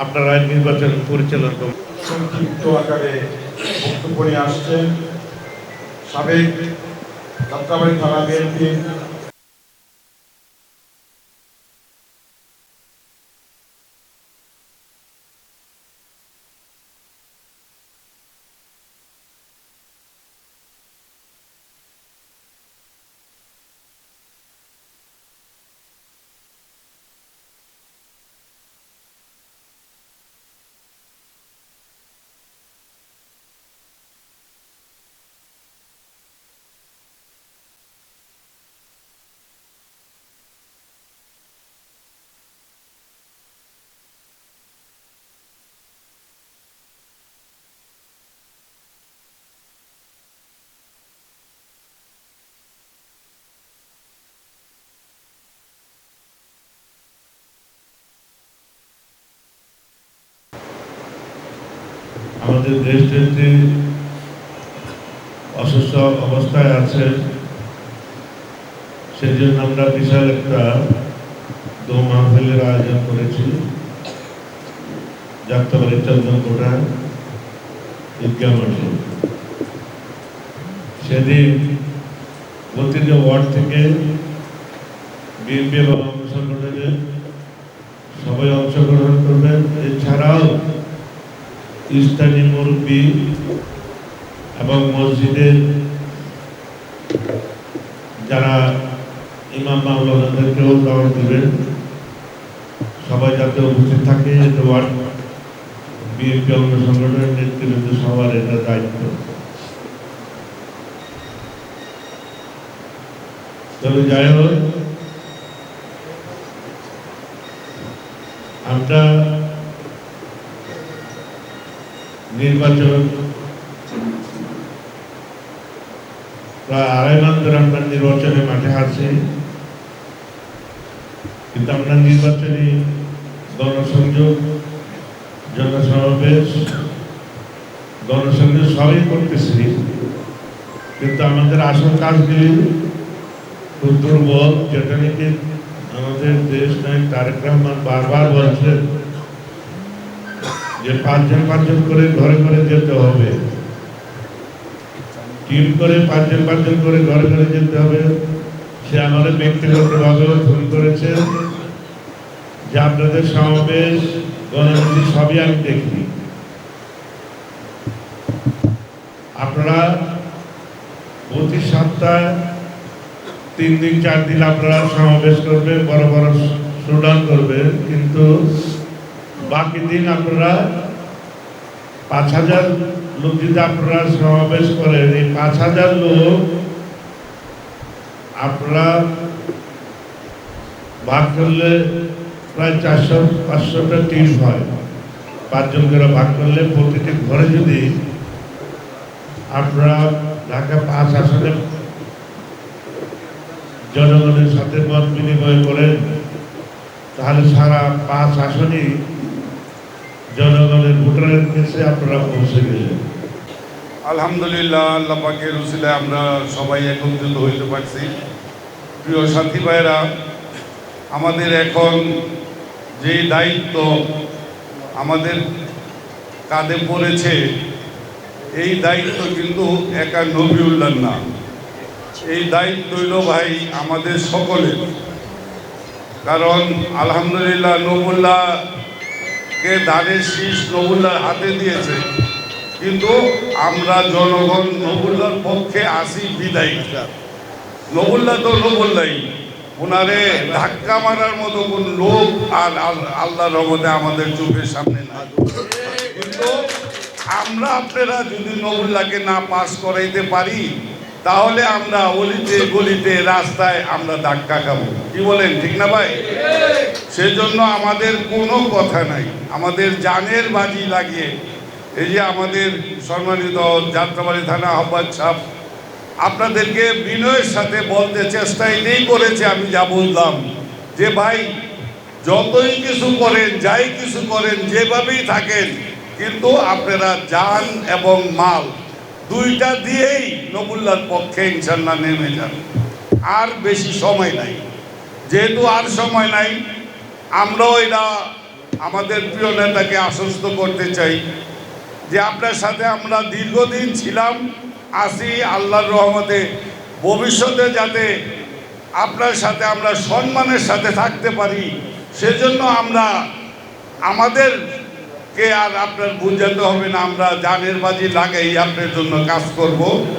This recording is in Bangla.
আপনারা নির্বাচন পরিচালনা করবেন সংক্ষিপ্ত আকারে বক্তব্য নিয়ে আসছেন সাবেক যাত্রাবাড়ি থানা বিএনপি আমাদের দেশ নেত্রী অসুস্থ অবস্থায় আছে সেই জন্য আমরা বিশাল একটা দো মাহফিলের আয়োজন করেছি। যাত্রাবাড়ি চন্দনকোটা ঈদগাহ মাঠে সেদিন প্রতিটা ওয়ার্ড থেকে বিএনপি এবং সবাই অংশগ্রহণ করবেন। এছাড়াও ইস্তানি মুরব্বী এবং মসজিদের যারা ইমাম মামলাদেরকেও দাওয়াত দেবেন, সবাই যাতে উপস্থিত থাকে এটা ওয়ার্ড, বিএনপি অঙ্গ সংগঠনের নেতৃবৃন্দ সবার এটা দায়িত্ব। তবে যাই হোক, আমরা নির্বাচন। প্রায় আড়াই মাস ধরে আমরা নির্বাচনে মাঠে আছি কিন্তু আমরা নির্বাচনী গণসংযোগ জনসমাবেশ গণসংযোগ সবই করতেছি। কিন্তু আমাদের আসল কাজগুলি খুব দুর্বল। যেটা নাকি আমাদের দেশ নায়ক তারেক রহমান বারবার বলছেন যে পাঁচজন পাঁচজন করে ঘরে ঘরে যেতে হবে। টিম করে পাঁচজন পাঁচজন করে ঘরে ঘরে যেতে হবে। সে আমাদের ব্যক্তিগতভাবেও ফোন করেছে। যে আপনাদের সমাবেশ গণনীতি সবই আমি দেখি আপনারা প্রতি সপ্তাহে তিন দিন, চার দিন আপনারা সমাবেশ করবে, বড় বড় স্লোগান করবে। কিন্তু বাকি দিন আপনারা পাঁচ হাজার লোক যদি আপনারা সমাবেশ করেন, এই পাঁচ হাজার লোক আপনারা ভাগ করলে প্রায় চারশো, পাঁচশোটা টিম হয়। পাঁচজন করে ভাগ করলে প্রতিটি ঘরে যদি আপনারা ঢাকা পাঁচ আসনে জনগণের সাথে মত বিনিময় করেন, তাহলে সারা পাঁচ আসনই জনগণের ভোটারের কাছে আপনারা পৌঁছে গেলেন। আলহামদুলিল্লাহ, আল্লাহ পাকের উসিলায় আমরা সবাই একত্রিত হইতে পারছি। প্রিয় সাথী ভাইরা আমাদের এখন যে দায়িত্ব আমাদের কাঁধে পড়েছে, এই দায়িত্ব কিন্তু একা নবিউল্লাহ না। এই দায়িত্ব হইল ভাই আমাদের সকলের। কারণ আলহামদুলিল্লাহ নবুল্লাহকে দানের শীষ নবুল্লাহর হাতে দিয়েছে। কিন্তু আমরা জনগণ নবুল্লার পক্ষে আসি বিদায়ী। নবুল্লাহ তো নবুল্লাই। ওনারে ধাক্কা মারার মতো কোন লোক আর আল- আল্লাহর রহমতে আমাদের চোখের সামনে নাই। কিন্তু আমরা আপনারা যদি নবুল্লাহকে না পাস করাইতে পারি তাহলে আমরা অলিতে গলিতে রাস্তায় আমরা ধাক্কা খাব। কি বলেন, ঠিক না ভাই? সেজন্য আমাদের কোনো কথা নাই। আমাদের জানের বাজি লাগিয়ে এই যে আমাদের সম্মানিত যাত্রাবাড়ি থানা আহ্বাদ সাহেব, আপনাদেরকে বিনয়ের সাথে বলতে চেষ্টা এটাই করেছে আমি যা বললাম। যে ভাই, যতই কিছু করেন, যাই কিছু করেন, যেভাবেই থাকেন, কিন্তু আপনারা যান এবং মাল দুইটা দিয়েই নবুল্লার পক্ষে ইনশাল্লাহ নেমে যান আর বেশি সময় নাই। যেহেতু আর সময় নাই, আমরাও এটা আমাদের প্রিয় নেতাকে আশ্বস্ত করতে চাই যে আপনার সাথে আমরা দীর্ঘদিন ছিলাম, আসি আল্লাহর রহমতে। ভবিষ্যতে যাতে আপনার সাথে আমরা সম্মানের সাথে থাকতে পারি, সেজন্য আমরা আমাদেরকে আর আপনার বুঝাতে হবে না? আমরা জানের বাজি লাগাই আপনার জন্য কাজ করব।